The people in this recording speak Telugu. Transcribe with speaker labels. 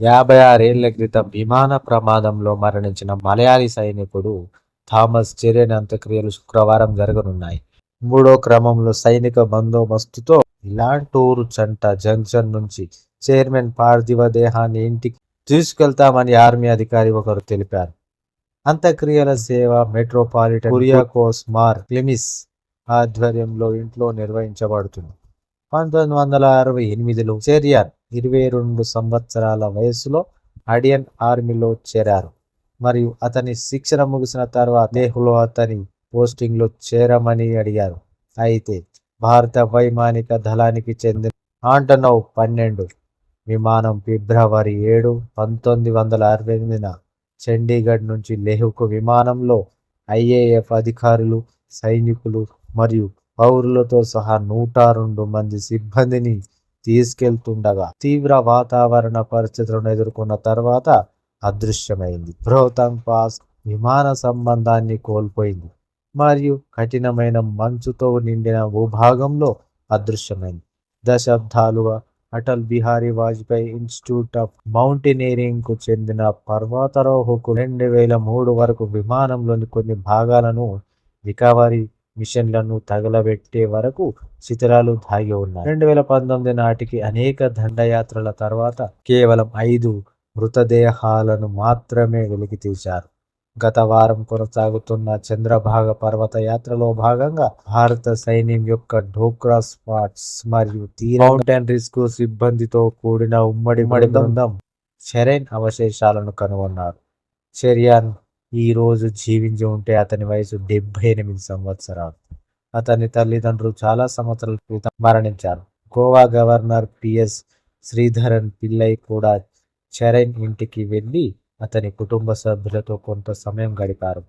Speaker 1: యాభై ఆరేళ్ళ క్రితం విమాన ప్రమాదంలో మరణించిన మలయాళీ సైనికుడు థామస్ చెరెన్ అంత్యక్రియలు శుక్రవారం జరగనున్నాయి. మూడో క్రమంలో సైనిక బందోబస్తుతో ఇలాంటూరు చంట జంక్షన్ నుంచి చైర్మన్ పార్థివ దేహాన్ని ఇంటికి తీసుకెళ్తామని ఆర్మీ అధికారి ఒకరు తెలిపారు. అంత్యక్రియల సేవ మెట్రోపాలిటన్ కురియాకోస్ మార్ క్లిమిస్ ఆధ్వర్యంలో ఇంట్లో నిర్వహించబడుతుంది. పంతొమ్మిది వందల అరవై ఎనిమిదిలో చెరియర్ ఇరవై రెండు సంవత్సరాల వయసులో అడియన్ ఆర్మీలో చేరారు. మరియు అతని శిక్షణ ముగిసిన తర్వాత లేహ్లో అతని పోస్టింగ్లో చేరమని అడిగారు. అయితే భారత వైమానిక దళానికి చెందిన ఆంటనవ్ పన్నెండు విమానం ఫిబ్రవరి ఏడు పంతొమ్మిది వందల అరవై ఎనిమిదిన చండీగఢ్ నుంచి లేహ్కు విమానంలో ఐఏఎఫ్ అధికారులు సైనికులు మరియు పౌరులతో సహా నూట రెండు మంది సిబ్బందిని తీసుకెళ్తుండగా తీవ్ర వాతావరణ పరిస్థితులను ఎదుర్కొన్న తర్వాత అదృశ్యమైంది. రోహతాంగ్ పాస్ విమాన సంబంధాన్ని కోల్పోయింది మరియు కఠినమైన మంచుతో నిండిన భూభాగంలో అదృశ్యమైంది. దశాబ్దాలుగా అటల్ బిహారీ వాజ్పేయి ఇన్స్టిట్యూట్ ఆఫ్ మౌంటైనీరింగ్కు చెందిన పర్వతారోహకు రెండు వేల మూడు వరకు విమానంలోని కొన్ని భాగాలను రికవరీ మిషన్లను తగలబెట్టే వరకు శిథిలాలు దాగి ఉన్నాయి. రెండు వేల పంతొమ్మిది నాటికి అనేక దండయాత్రల తర్వాత కేవలం ఐదు మృతదేహాలను మాత్రమే వెలికి తీశారు. గత వారం కొనసాగుతున్న చంద్రభాగ పర్వత యాత్రలో భాగంగా భారత సైన్యం యొక్క ఢోక్రా స్పాట్స్ మరియు మౌంటైన్ రిస్క్ సిబ్బందితో కూడిన ఉమ్మడి మడి బృందం షెరైన్ అవశేషాలను కనుగొన్నారు. షెరియాన్ ఈ రోజు జీవించి ఉంటే అతని వయసు డెబ్బై ఎనిమిది సంవత్సరాలు. అతని తల్లిదండ్రులు చాలా సంవత్సరాల క్రితం మరణించారు. గోవా గవర్నర్ పిఎస్ శ్రీధరన్ పిల్లై కూడా చరణ్ ఇంటికి వెళ్ళి అతని కుటుంబ సభ్యులతో కొంత సమయం గడిపారు.